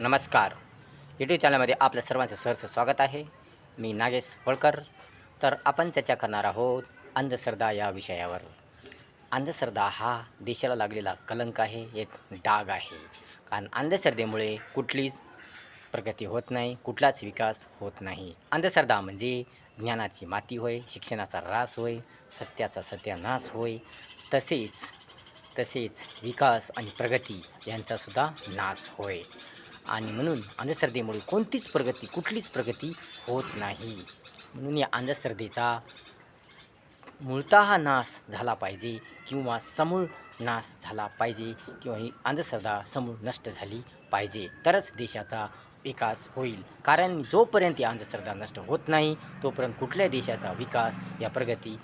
नमस्कार. यूट्यूब चॅनलमध्ये आपल्या सर्वांचं सहर्ष स्वागत आहे. मी नागेश होळकर. तर आपण चर्चा करणार आहोत अंधश्रद्धा या विषयावर. अंधश्रद्धा हा देशाला लागलेला कलंक आहे एक डाग आहे. कारण अंधश्रद्धेमुळे कुठलीच प्रगती होत नाही कुठलाच विकास होत नाही. अंधश्रद्धा म्हणजे ज्ञानाची माती होय शिक्षणाचा ऱ्हास होय सत्याचा सत्यानाश होय. तसेच तसेच विकास आणि प्रगती यांचासुद्धा नाश होय. आणि म्हणून अंधश्रद्धेमुळे कोणतीच प्रगती कुठलीच प्रगती होत नाही. म्हणून या अंधश्रद्धेचा मूळतः नाश झाला पाहिजे किंवा समूळ नाश झाला पाहिजे किंवा ही अंधश्रद्धा समूळ नष्ट झाली पाहिजे. तरच देशाचा विकास होईल. कारण जोपर्यंत ही अंधश्रद्धा नष्ट होत नाही तोपर्यंत कुठल्या देशाचा विकास या प्रगती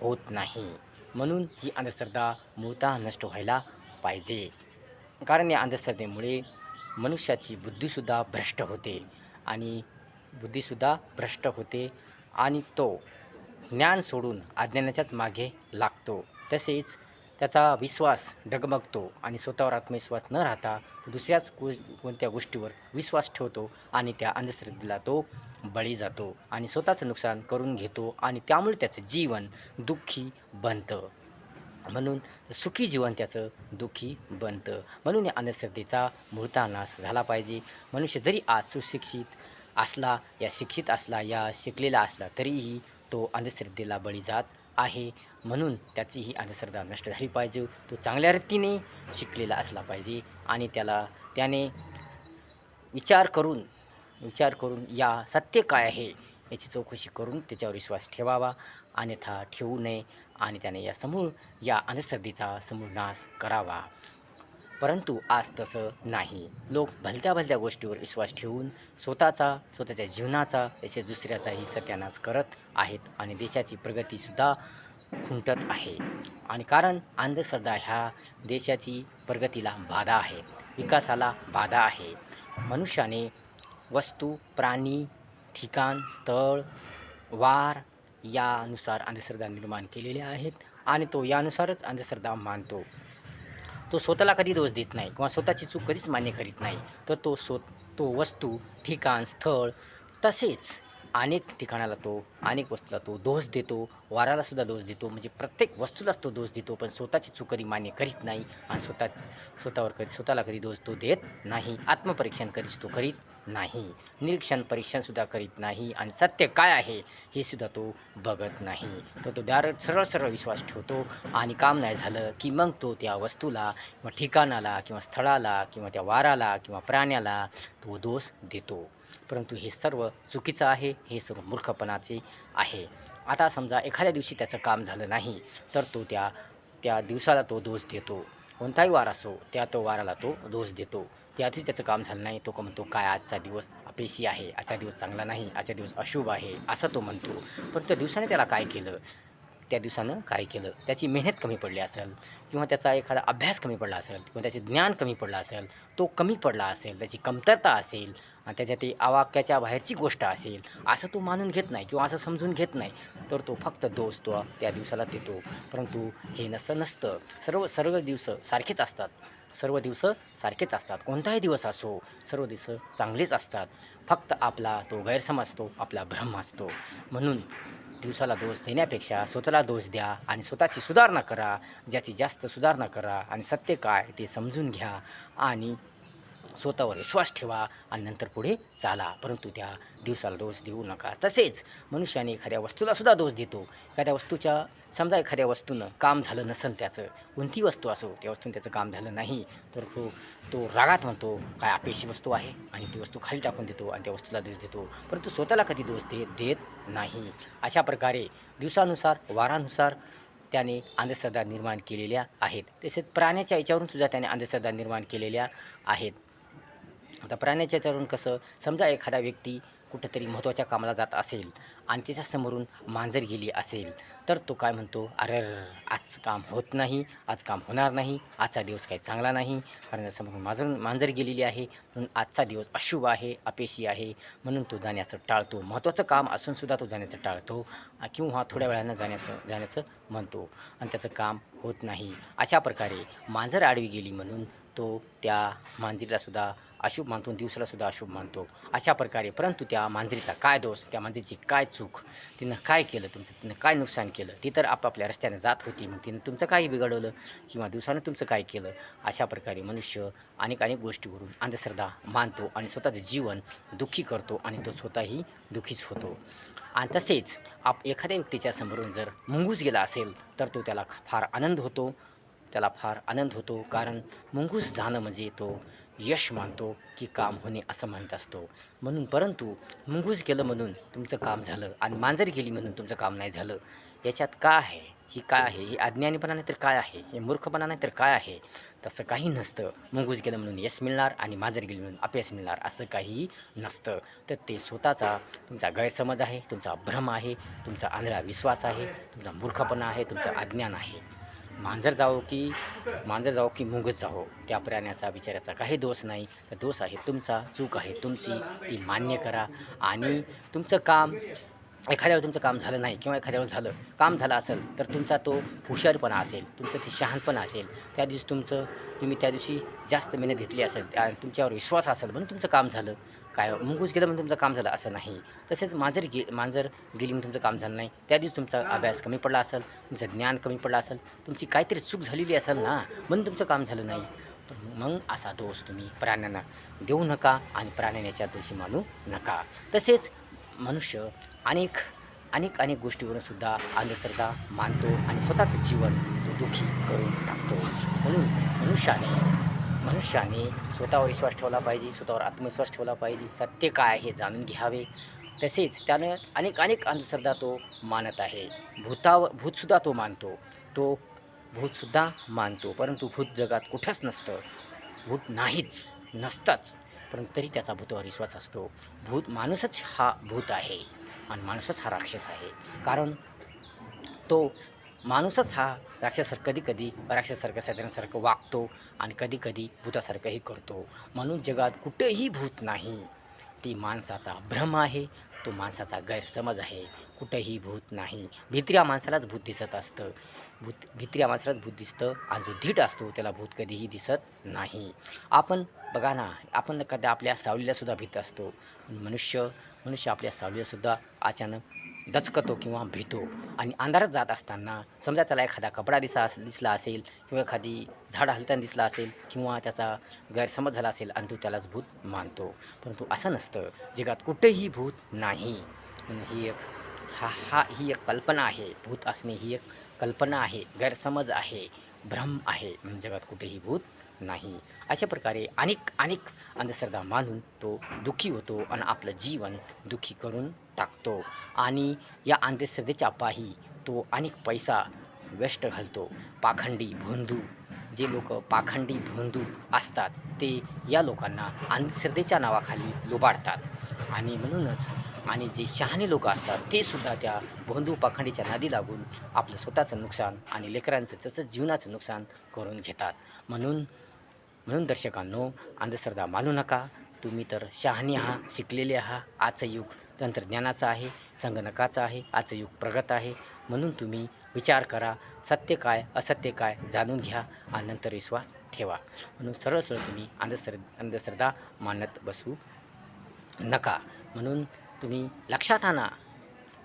होत नाही. म्हणून ही अंधश्रद्धा मूळतः नष्ट व्हायला पाहिजे. कारण या अंधश्रद्धेमुळे मनुष्याची बुद्धीसुद्धा भ्रष्ट होते आणि बुद्धीसुद्धा भ्रष्ट होते आणि तो ज्ञान सोडून अज्ञानाच्याच मागे लागतो. तसेच त्याचा विश्वास डगमगतो आणि स्वतःवर आत्मविश्वास न राहता तो दुसऱ्याच गो कोणत्या गोष्टीवर विश्वास ठेवतो आणि त्या अंधश्रद्धेला तो बळी जातो आणि स्वतःचं नुकसान करून घेतो आणि त्यामुळे त्याचं जीवन दुःखी बनतं. म्हणून सुखी जीवन त्याचं दुःखी बनतं. म्हणून या अंधश्रद्धेचा मूळता नाश झाला पाहिजे. मनुष्य जरी आज सुशिक्षित असला या शिक्षित असला या शिकलेला असला तरीही तो अंधश्रद्धेला बळी जात आहे. म्हणून त्याची ही अंधश्रद्धा नष्ट झाली पाहिजे. तो चांगल्या रीतीने शिकलेला असला पाहिजे आणि त्याला त्याने विचार करून विचार करून या सत्य काय आहे याची चौकशी करून त्याच्यावर विश्वास ठेवावा. अन्यथा ठेवू नये. आणि त्याने या समूळ या अंधश्रद्धेचा समूळ नाश करावा. परंतु आज तसं नाही. लोक भलत्या भलत्या गोष्टीवर विश्वास ठेवून स्वतःचा स्वतःच्या जीवनाचा तसेच दुसऱ्याचाही सत्यानाश करत आहेत आणि देशाची प्रगतीसुद्धा खुंटत आहे. आणि कारण अंधश्रद्धा ह्या देशाची प्रगतीला बाधा आहे. विकासाला बाधा आहे. मनुष्याने वस्तू प्राणी ठिकाण स्थळ वार यानुसार अंधश्रद्धा निर्माण केलेल्या आहेत आणि तो यानुसारच अंधश्रद्धा मानतो. तो स्वतःला कधी दोष देत नाही किंवा स्वतःची चूक कधीच मान्य करीत नाही. तर तो स्व तो वस्तू ठिकाण स्थळ तसेच अनेक ठिकाणाला तो अनेक वस्तूला तो दोष देतो. वारालासुद्धा दोष देतो. म्हणजे प्रत्येक वस्तूलाच तो दोष देतो. पण स्वतःची चूक कधी मान्य करीत नाही आणि स्वतः स्वतःवर कधी स्वतःला कधी दोष तो देत नाही. आत्मपरीक्षण कधीच तो करीत नाही. निरीक्षण परीक्षणसुद्धा करीत नाही आणि सत्य काय आहे हे सुद्धा तो बघत नाही. तर तो दार सरळ सरळ विश्वास ठेवतो आणि काम नाही झालं की मग तो त्या वस्तूला किंवा ठिकाणाला किंवा स्थळाला किंवा त्या वाराला किंवा प्राण्याला तो दोष देतो. परंतु हे सर्व चुकीचं आहे हे सर्व मूर्खपणाचे आहे. आता समजा एखाद्या दिवशी त्याचं काम झालं नाही तर तो त्या त्या दिवसाला तो दोष देतो. कोणताही वार असो त्या तो वाराला तो दोष देतो. त्यातही त्याचं काम झालं नाही. तो का म्हणतो काय आजचा दिवस अपेशी आहे? आजचा दिवस चांगला नाही. आजचा दिवस अशुभ आहे. असं तो म्हणतो. पण त्या दिवसाने त्याला काय केलं? त्या दिवसानं काय केलं? त्याची मेहनत कमी पडली असेल किंवा त्याचा एखादा अभ्यास कमी पडला असेल किंवा त्याचे ज्ञान कमी पडलं असेल तो कमी पडला असेल त्याची कमतरता असेल आणि त्याच्या ते आवाक्याच्या बाहेरची गोष्ट असेल असं तो मानून घेत नाही किंवा असं समजून घेत नाही तर तो फक्त दोष तो त्या दिवसाला देतो. परंतु हे नसं नसतं. सर्व सर्व दिवस सारखेच असतात. सर्व दिवस सारखेच असतात. कोणताही दिवस असो सर्व दिवस चांगलेच असतात. फक्त आपला तो गैरसमज असतो आपला भ्रम असतो. म्हणून दिवसाला दोष देण्यापेक्षा स्वतःला दोष द्या आणि स्वतःची सुधारणा करा. ज्याची जास्त सुधारणा करा आणि सत्य काय ते समजून घ्या. आणि स्वतःवर विश्वास ठेवा आणि नंतर पुढे चाला. परंतु त्या दिवसाला दोष देऊ नका. तसेच मनुष्याने एखाद्या वस्तूलासुद्धा दोष देतो. एखाद्या वस्तूच्या समजा एखाद्या वस्तूनं काम झालं नसेल त्याचं कोणती वस्तू असो त्या वस्तून त्याचं काम झालं नाही तर तो तो रागात म्हणतो काय अपेक्षी वस्तू आहे? आणि ती वस्तू खाली टाकून देतो आणि त्या वस्तूला दोष देतो. परंतु स्वतःला कधी दोष दे देत नाही. अशा प्रकारे दिवसानुसार वारानुसार त्याने अंधश्रद्धा निर्माण केलेल्या आहेत. तसेच प्राण्याच्या याच्यावरून सुद्धा त्याने अंधश्रद्धा निर्माण केलेल्या आहेत. आता प्राण्याच्या चरून कसं समजा एखादा व्यक्ती कुठंतरी महत्त्वाच्या कामाला जात असेल आणि त्याच्यासमोरून मांजर गेली असेल तर तो काय म्हणतो अरे आज काम होत नाही आज काम होणार नाही आजचा दिवस काही चांगला नाही कारण समोरून मांजर मांजर गेलेली आहे म्हणून आजचा दिवस अशुभ आहे अपेशी आहे म्हणून तो जाण्याचं टाळतो महत्त्वाचं काम असूनसुद्धा तो जाण्याचं टाळतो किंवा थोड्या वेळानं जाण्याचं जाण्याचं म्हणतो आणि त्याचं काम होत नाही. अशा प्रकारे मांजर आडवी गेली म्हणून तो त्या मांजरीलासुद्धा अशुभ मानतो दिवसालासुद्धा अशुभ मानतो अशा प्रकारे. परंतु त्या मांजरीचा काय दोष त्या मांजरीची काय चूक तिनं काय केलं तुमचं तिनं काय नुकसान केलं ती तर आपापल्या रस्त्याने जात होती मग तिनं तुमचं काही बिघडवलं किंवा दिवसानं तुमचं काय केलं अशा प्रकारे मनुष्य अनेक अनेक गोष्टीवरून अंधश्रद्धा मानतो आणि स्वतःचं जीवन दुःखी करतो आणि तो स्वतःही दुःखीच होतो. आणि तसेच आप एखाद्या व्यक्तीच्या समोरून जर मुंगूस गेला असेल तर तो त्याला फार आनंद होतो त्याला फार आनंद होतो कारण मुंगूस जाणं म्हणजे तो यश मानतो की काम होणे असं म्हणत असतो. म्हणून परंतु मुंगूस गेलं म्हणून तुमचं काम झालं आणि मांजर गेली म्हणून तुमचं काम नाही झालं. याच्यात काय आहे? ही काय आहे? ही अज्ञानीपणा नाही तर काय आहे? हे मूर्खपणा नाही तर काय आहे? तसं काही नसतं. मुंगूस गेलं म्हणून यश मिळणार आणि मांजर गेली म्हणून अपयश मिळणार असं काहीही नसतं. तर ते स्वतःचा तुमचा गैरसमज आहे तुमचा भ्रम आहे तुमचा आंधळा विश्वास आहे तुमचा मूर्खपणा आहे तुमचं अज्ञान आहे. मांजर जावो की मांजर जावो की मुंगच जावो त्या प्राण्याचा विचाराचा काही दोष नाही. तर दोष आहे तुमचा चूक आहे तुमची ती मान्य करा. आणि तुमचं काम एखाद्यावर तुमचं काम झालं नाही किंवा एखाद्यावर झालं काम झालं असेल तर तुमचा तो हुशारपणा असेल तुमचं ती शहाणपणा असेल त्या दिवशी तुमचं तुम्ही त्या दिवशी जास्त मेहनत घेतली असेल त्या तुमच्यावर विश्वास असेल म्हणून तुमचं काम झालं. काय मुंगूस गेलं म्हणून तुमचं काम झालं असं नाही. तसेच मांजर गे मांजर गेली म्हणून तुमचं काम झालं नाही. त्या दिवशी तुमचा अभ्यास कमी पडला असेल तुमचं ज्ञान कमी पडलं असेल तुमची काहीतरी चूक झालेली असेल ना म्हणून तुमचं काम झालं नाही. पण मग असा दोष तुम्ही प्राण्यांना देऊ नका आणि प्राण्यांच्या दोषी मानू नका. तसेच मनुष्य अनेक अनेक अनेक गोष्टीवरून सुद्धा अंधश्रद्धा मानतो आणि स्वतःचं जीवन तो दुःखी करून टाकतो. म्हणून मनुष्याने मनुष्याने स्वतःवर विश्वास ठेवला पाहिजे स्वतःवर आत्मविश्वास ठेवला पाहिजे. सत्य काय आहे हे जाणून घ्यावे. तसेच त्यानं अनेक अनेक अंधश्रद्धा तो मानत आहे. भूतावर भूतसुद्धा तो मानतो. तो भूतसुद्धा मानतो. परंतु भूत जगात कुठंच नसतं. भूत नाहीच नसतंच. परंतु तरी त्याचा भूतावर विश्वास असतो. भूत माणूसच हा भूत आहे. आणि माणूसच हा राक्षस आहे. कारण तो माणूसच हा राक्षसारखं कधी कधी राक्षसारखं सैतानासारखं वागतो आणि कधी कधी भूतासारखंही करतो. म्हणून जगात कुठेही भूत नाही. ती माणसाचा भ्रम आहे तो माणसाचा गैरसमज आहे. कुठेही भूत नाही. भित्र्या माणसालाच भूत दिसत असतं. भूत भित्र्या माणसालाच भूत दिसतं आणि जो धीट असतो त्याला भूत कधीही दिसत नाही. आपण बघा ना आपण कदा आपल्या सावलीलासुद्धा भीत असतो. मनुष्य मनुष्य आपल्या सावलीलासुद्धा अचानक दचकतो किंवा भीतो. आणि अंधारात जात असताना समजा त्याला एखादा कपडा दिसा दिसला असेल किंवा एखादी झाड हलताना दिसला असेल किंवा त्याचा गैरसमज झाला असेल आणि तो त्यालाच भूत मानतो. परंतु असं नसतं. जगात कुठेही भूत नाही. ही एक हा हा ही एक कल्पना आहे. भूत असणे ही एक कल्पना आहे. गैरसमज आहे. भ्रम आहे. जगात कुठेही भूत नाही. अशा प्रकारे अनेक अनेक अंधश्रद्धा मानून तो दुःखी होतो आणि आपलं जीवन दुःखी करून टाकतो आणि या अंधश्रद्धेच्या पायी तो अनेक पैसा वेस्ट घालतो. पाखंडी भोंदू जे लोक पाखंडी भोंदू असतात ते या लोकांना अंधश्रद्धेच्या नावाखाली लुबाडतात. आणि म्हणूनच आणि जे शहाणे लोक असतात ते सुद्धा त्या भोंदू पाखंडीच्या नादी लागून आपलं स्वतःचं नुकसान आणि लेकरांचं तसंच जीवनाचं नुकसान करून घेतात. म्हणून म्हणून दर्शकांनो अंधश्रद्धा मानू नका. तुम्ही तर शहाणी आहात शिकलेले आहात. आजचं युग तंत्रज्ञानाचं आहे संगणकाचं आहे आजचं युग प्रगत आहे. म्हणून तुम्ही विचार करा सत्य काय असत्य काय जाणून घ्या आणि नंतर विश्वास ठेवा. म्हणून सरळ सरळ तुम्ही अंधश्र अंधश्रद्धा मानत बसू नका. म्हणून तुम्ही लक्षात आणा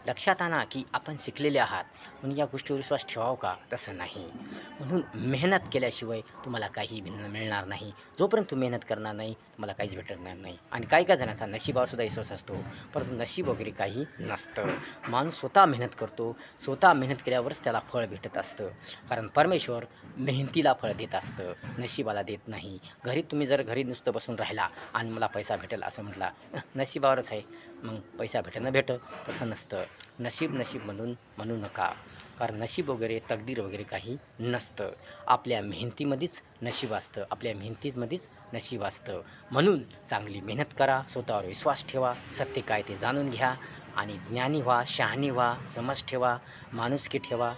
लक्षात आणा की आपण शिकलेले आहात. म्हणून या गोष्टीवर विश्वास ठेवाव का? तसं नाही. म्हणून मेहनत केल्याशिवाय तुम्हाला काही भिन्न मिळणार नाही. जोपर्यंत तुम्ही मेहनत करणार नाही तुम्हाला काहीच भेटणार नाही. आणि काही काही जणांचा नशिबावर सुद्धा विश्वास असतो. परंतु नशीब वगैरे काही नसतं. माणूस स्वतः मेहनत करतो. स्वतः मेहनत केल्यावरच त्याला फळ भेटत असतं. कारण परमेश्वर मेहनतीला फळ देत असतं. नशिबाला देत नाही. घरी तुम्ही जर घरी नुसतं बसून राहिला आणि मला पैसा भेटेल असं म्हटला नशिबावरच आहे. मग पैसा भेटेल भेट तसं नसतं. नशीब नशीब म्हणून म्हणू नका. कारण नशीब वगैरे तकदीर वगैरे काही नसतं. आपल्या मेहनतीमध्येच नशीब असतं. आपल्या मेहनतीमध्येच नशीब असतं. म्हणून चांगली मेहनत करा स्वतःवर विश्वास ठेवा सत्य काय ते जाणून घ्या आणि ज्ञानी व्हा शहाणी व्हा समज ठेवा माणुसकी ठेवा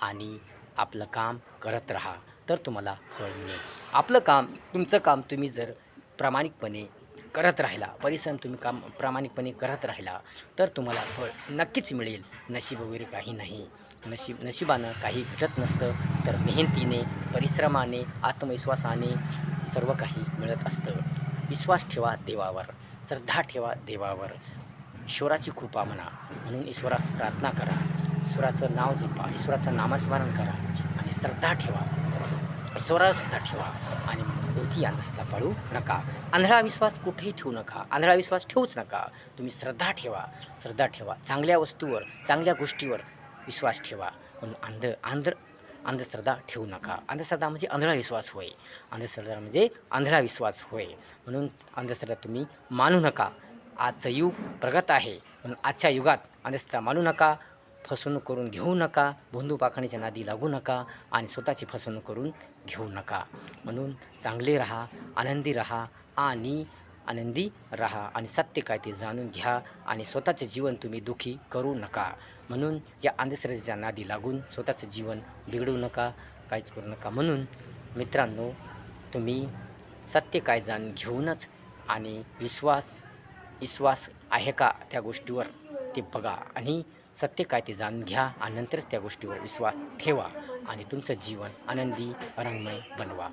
आणि आपलं काम करत राहा. तर तुम्हाला फळ मिळेल. आपलं काम तुमचं काम तुम्ही जर प्रामाणिकपणे करत राहिला परिश्रम तुम्ही काम प्रामाणिकपणे करत राहिला तर तुम्हाला फळ नक्कीच मिळेल. नशीब वगैरे काही नाही. नशीब नशिबानं काही भेटत नसतं तर मेहनतीने परिश्रमाने आत्मविश्वासाने सर्व काही मिळत असतं. विश्वास ठेवा देवावर. श्रद्धा ठेवा देवावर. ईश्वराची कृपा म्हणा. म्हणून ईश्वरास प्रार्थना करा. ईश्वराचं नाव जपा. ईश्वराचं नामस्मरण करा. आणि श्रद्धा ठेवा. ईश्वरावर श्रद्धा ठेवा. आणि कोणती अंधश्रद्धा पाळू नका. आंधळा विश्वास कुठेही ठेवू नका. आंधळा विश्वास ठेवूच नका. तुम्ही श्रद्धा ठेवा. श्रद्धा ठेवा. चांगल्या वस्तूवर चांगल्या गोष्टीवर विश्वास ठेवा. म्हणून अंध आंध्र अंधश्रद्धा ठेवू नका. अंधश्रद्धा म्हणजे आंधळा विश्वास होय. अंधश्रद्धा म्हणजे आंधळा विश्वास होय. म्हणून अंधश्रद्धा तुम्ही मानू नका. आजचं युग प्रगत आहे. म्हणून आजच्या युगात अंधश्रद्धा मानू नका. फसवणूक करून घेऊ नका बंधू पाखणीच्या नादी लागू नका आणि स्वतःची फसवणूक करून घेऊ नका. म्हणून चांगले राहा आनंदी राहा आणि आनंदी राहा आणि सत्य काय ते जाणून घ्या आणि स्वतःचे जीवन तुम्ही दुःखी करू नका. म्हणून या अंधश्रद्धेच्या नादी लागून स्वतःचं जीवन बिघडू नका काहीच करू नका. म्हणून मित्रांनो तुम्ही सत्य काय जाणून घेऊनच आणि विश्वास विश्वास आहे का त्या गोष्टीवर ते बघा आणि सत्य काय ते जाणून घ्या आणि नंतरच त्या गोष्टीवर विश्वास ठेवा आणि तुमचं जीवन आनंदी रंगमय बनवा.